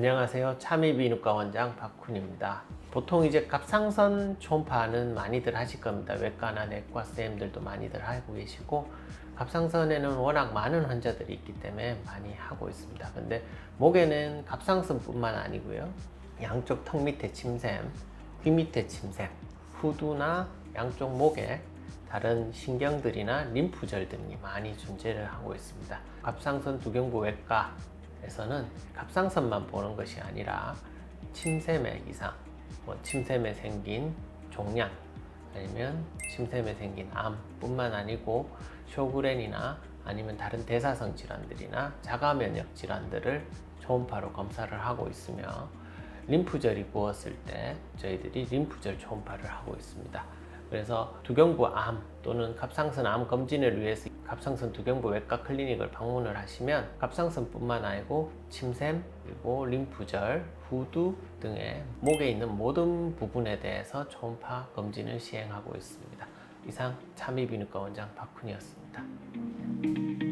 안녕하세요. 참이비인후과 원장 박훈입니다. 보통 이제 갑상선 초음파는 많이들 하실 겁니다. 외과나 내과 쌤들도 많이들 하고 계시고 갑상선에는 워낙 많은 환자들이 있기 때문에 많이 하고 있습니다. 근데 목에는 갑상선뿐만 아니고요. 양쪽 턱 밑에 침샘, 귀 밑에 침샘, 후두나 양쪽 목에 다른 신경들이나 림프절 등이 많이 존재를 하고 있습니다. 갑상선 두경부 외과에서는 갑상선만 보는 것이 아니라 침샘의 이상, 뭐 침샘에 생긴 종양, 아니면 침샘에 생긴 암뿐만 아니고 쇼그렌이나 아니면 다른 대사성 질환들이나 자가 면역 질환들을 초음파로 검사를 하고 있으며 림프절이 부었을 때 저희들이 림프절 초음파를 하고 있습니다. 그래서 두경부 암 또는 갑상선 암 검진을 위해서 갑상선 두경부 외과 클리닉을 방문을 하시면 갑상선뿐만 아니고 침샘 그리고 림프절, 후두 등의 목에 있는 모든 부분에 대해서 초음파 검진을 시행하고 있습니다. 이상 참이비인후과 원장 박훈이었습니다.